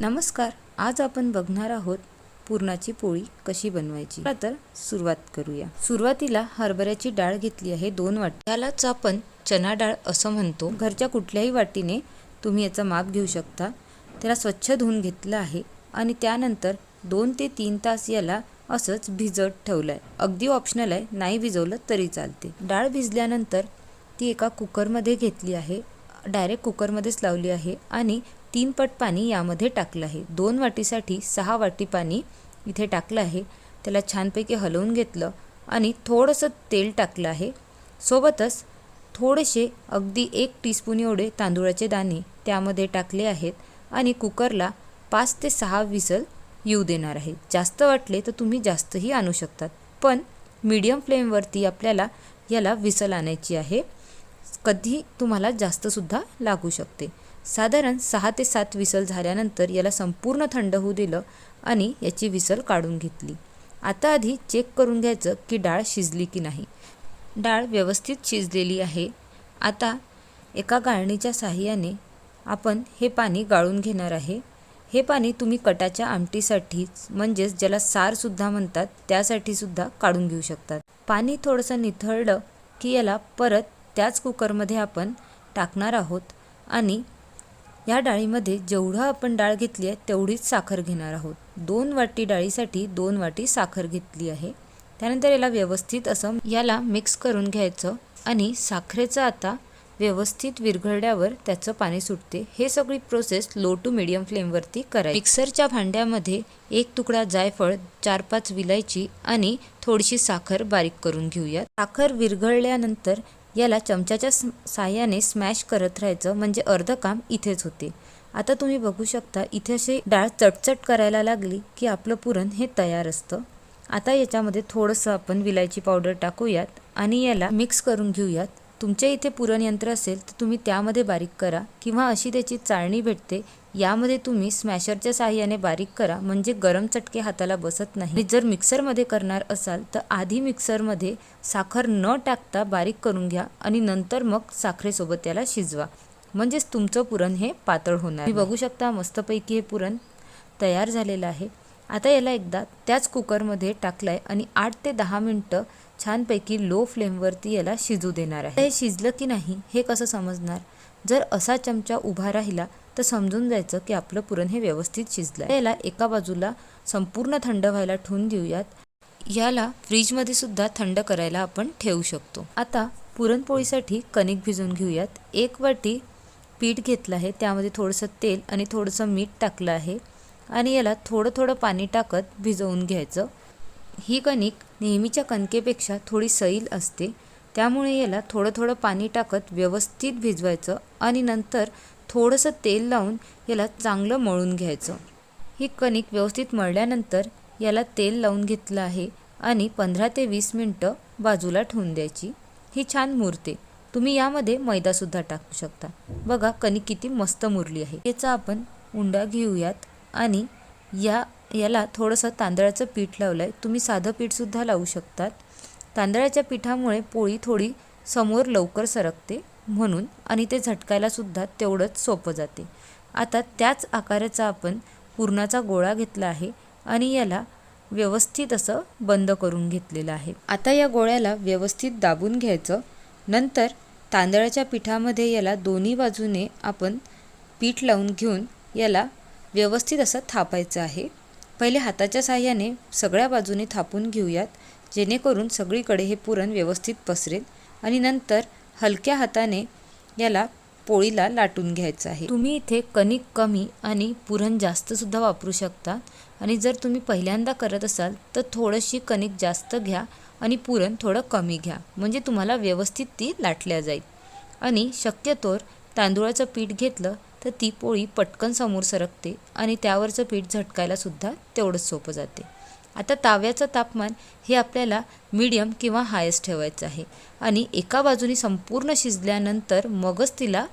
नमस्कार आज आपण बघणार आहोत पुरणाची पोळी कशी बनवायची. तर सुरुवात करूया. सुरुवातीला हरभऱ्याची डाळ घेतली आहे दोन वाटी. त्यालाच आपण चना डाळ असं म्हणतो. घरच्या कुठल्याही वाटीने तुम्ही याचा माप घेऊ शकता. त्याला स्वच्छ धुवून घेतलं आहे आणि त्यानंतर दोन ते तीन तास याला असंच भिजत ठेवलं आहे अगदी ऑप्शनल आहे नाही भिजवलं तरी चालते. डाळ भिजल्यानंतर ती एका कुकरमध्ये घेतली आहे. डायरेक्ट कुकरमध्येच लावली आहे आणि तीन पट पाणी यामध्ये टाकलं आहे. दोन वाटीसाठी सहा वाटी पाणी इथे टाकलं आहे. त्याला छानपैकी हलवून घेतलं आणि थोडंसं तेल टाकलं आहे. सोबतच थोडेसे अगदी एक टीस्पून एवढे तांदूळाचे दाणे त्यामध्ये टाकले आहेत आणि कुकरला पाच ते सहा विसल येऊ देणार आहे. जास्त वाटले तर तुम्ही जास्तही आणू शकतात. पण मीडियम फ्लेमवरती आपल्याला याला विसल आणायची आहे. कधी तुम्हाला जास्तसुद्धा लागू शकते. साधारण सहा ते सात विसल झाल्यानंतर याला संपूर्ण थंड होऊ दिलं आणि याची विसल काढून घेतली. आता आधी चेक करून घ्यायचं की डाळ शिजली की नाही. डाळ व्यवस्थित शिजलेली आहे. आता एका गाळणीच्या साहाय्याने आपण हे पाणी गाळून घेणार आहे. हे पाणी तुम्ही कटाच्या आमटीसाठीच म्हणजेच ज्याला सारसुद्धा म्हणतात त्यासाठीसुद्धा काढून घेऊ शकतात. पाणी थोडंसं निथळलं की याला परत त्याच कुकरमध्ये आपण टाकणार आहोत आणि या डाळीमध्ये जेवढं आपण डाळ घेतली आहे तेवढीच साखर घेणार आहोत. दोन वाटी डाळीसाठी दोन वाटी साखर घेतली आहे. त्यानंतर याला व्यवस्थित असं याला मिक्स करून घ्यायचं आणि साखरेचं आता व्यवस्थित विरघळल्यावर त्याचं पाणी सुटते. हे सगळी प्रोसेस लो टू मिडियम फ्लेमवरती करायची. मिक्सरच्या भांड्यामध्ये एक तुकडा जायफळ चार पाच विलायची आणि थोडीशी साखर बारीक करून घेऊयात. साखर विरघळल्यानंतर याला चमच्याच्या साह्याने स्मॅश करत राहायचं म्हणजे अर्ध काम इथेच होते. आता तुम्ही बघू शकता इथे अशी डाळ चटचट करायला लागली की आपलं पुरण हे तयार असतं. आता याच्यामध्ये थोडंसं आपण विलायची पावडर टाकूयात आणि याला मिक्स करून घेऊयात. तुमच्या इथे पुरणयंत्र असेल तर तुम्ही त्यामध्ये बारीक करा. किंवा अशी त्याची चाळणी भेटते यामध्ये तुम्ही स्मॅशरच्या साहाय्याने बारीक करा. म्हणजे गरम चटके हाताला बसत नाही. जर मिक्सरमध्ये करणार असाल तर आधी मिक्सरमध्ये साखर न टाकता बारीक करून घ्या आणि नंतर मग साखरेसोबत त्याला शिजवा. म्हणजेच तुमचं पुरण हे पातळ होणार तुम्ही बघू शकता मस्तपैकी हे पुरण तयार झालेलं आहे. आता याला एकदा त्याच कुकरमध्ये टाकलं आहे आणि आठ ते दहा मिनटं छानपैकी लो फ्लेमवरती याला शिजू देणार आहे. हे शिजलं की नाही हे कसं समजणार? जर असा चमचा उभा राहिला तर समजून जायचं की आपलं पुरण हे व्यवस्थित शिजलं याला एका बाजूला संपूर्ण थंड व्हायला ठेवून देऊयात. याला फ्रीजमध्ये सुद्धा थंड करायला आपण ठेवू शकतो. आता पुरणपोळीसाठी कणिक भिजवून घेऊयात. एक वाटी पीठ घेतलं आहे त्यामध्ये थोडंसं तेल आणि थोडंसं मीठ टाकलं आहे. आणि याला थोडं थोडं पाणी टाकत भिजवून घ्यायचं. ही कणिक नेहमीच्या कणकेपेक्षा थोडी सैल असते. त्यामुळे याला थोडं थोडं पाणी टाकत व्यवस्थित भिजवायचं आणि नंतर थोडंसं तेल लावून याला चांगलं मळून घ्यायचं. ही कणिक व्यवस्थित मळल्यानंतर याला तेल लावून घेतलं आहे आणि पंधरा ते वीस मिनटं बाजूला ठेवून द्यायची. ही छान मुरते. तुम्ही यामध्ये मैदासुद्धा टाकू शकता. बघा कणिक किती मस्त मुरली आहे. याचा आपण उंडा घेऊयात. आणि या याला थोडंसं तांदळाचं पीठ लावलं आहे तुम्ही साधं पीठसुद्धा लावू शकतात. तांदळाच्या पिठामुळे पोळी थोडी समोर लवकर सरकते म्हणून आणि ते झटकायलासुद्धा तेवढंच सोपं जाते. आता त्याच आकाराचा आपण पुरणाचा गोळा घेतला आहे आणि याला व्यवस्थित असं बंद करून घेतलेलं आहे. आता या गोळ्याला व्यवस्थित दाबून घ्यायचं. नंतर तांदळाच्या पिठामध्ये याला दोन्ही बाजूने आपण पीठ लावून घेऊन याला व्यवस्थित असं थापायचं आहे. पहिले हाताच्या साह्याने सगळ्या बाजूने थापून घेऊयात जेणेकरून सगळीकडे हे पुरण व्यवस्थित पसरेल आणि नंतर हलक्या हाताने याला पोळीला लाटून घ्यायचं आहे. तुम्ही इथे कणिक कमी आणि पुरण जास्तसुद्धा वापरू शकता आणि जर तुम्ही पहिल्यांदा करत असाल तर थोडीशी कणिक जास्त घ्या आणि पुरण थोडं कमी घ्या म्हणजे तुम्हाला व्यवस्थित ती लाटल्या जाईल. आणि शक्यतोर तांदूळाचं पीठ घेतलं तर ती पोळी पटकन समोर सरकते आणि त्यावरचं पीठ झटकायलासुद्धा तेवढंच सोपं जाते. आता ताव्याचं तापमान हे आपल्याला मीडियम किंवा हायस्ट ठेवायचं आहे. आणि एका बाजूने संपूर्ण शिजल्यानंतर मगच तिला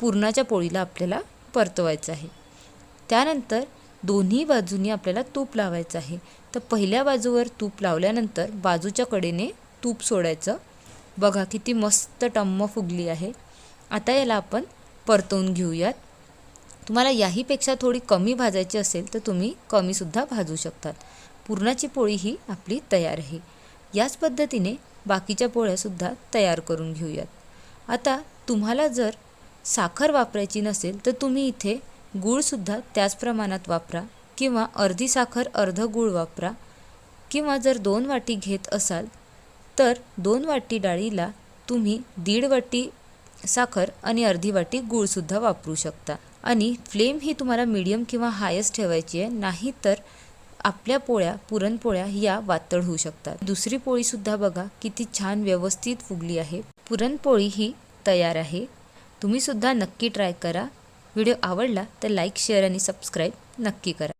पुरणाच्या पोळीला आपल्याला परतवायचं आहे. त्यानंतर दोन्ही बाजूनी आपल्याला तूप लावायचं आहे. तर पहिल्या बाजूवर तूप लावल्यानंतर बाजूच्या कडेने तूप सोडायचं. बघा किती मस्त टम्म फुगली आहे. आता याला आपण परतवून घेऊयात. तुम्हाला याहीपेक्षा थोडी कमी भाजायची असेल तर तुम्ही कमीसुद्धा भाजू शकतात. पुरणाची पोळी ही आपली तयार आहे. याच पद्धतीने बाकीच्या पोळ्यासुद्धा तयार करून घेऊयात. आता तुम्हाला जर साखर वापरायची नसेल तर तुम्ही इथे गूळसुद्धा त्याच प्रमाणात वापरा किंवा अर्धी साखर अर्ध गूळ वापरा किंवा जर दोन वाटी घेत असाल तर दोन वाटी डाळीला तुम्ही दीड वाटी साखर आणि अर्धी वाटी गूळसुद्धा वापरू शकता. आणि फ्लेम ही तुम्हाला मीडियम किंवा हायच ठेवायची आहे नाही तर आपल्या पोळ्या पुरणपोळ्या या वातळ होऊ शकतात. दुसरी पोळीसुद्धा बघा किती छान व्यवस्थित फुगली आहे. पुरणपोळी ही तयार आहे. तुम्हीसुद्धा नक्की ट्राय करा. व्हिडिओ आवडला तर लाईक शेअर आणि सबस्क्राईब नक्की करा.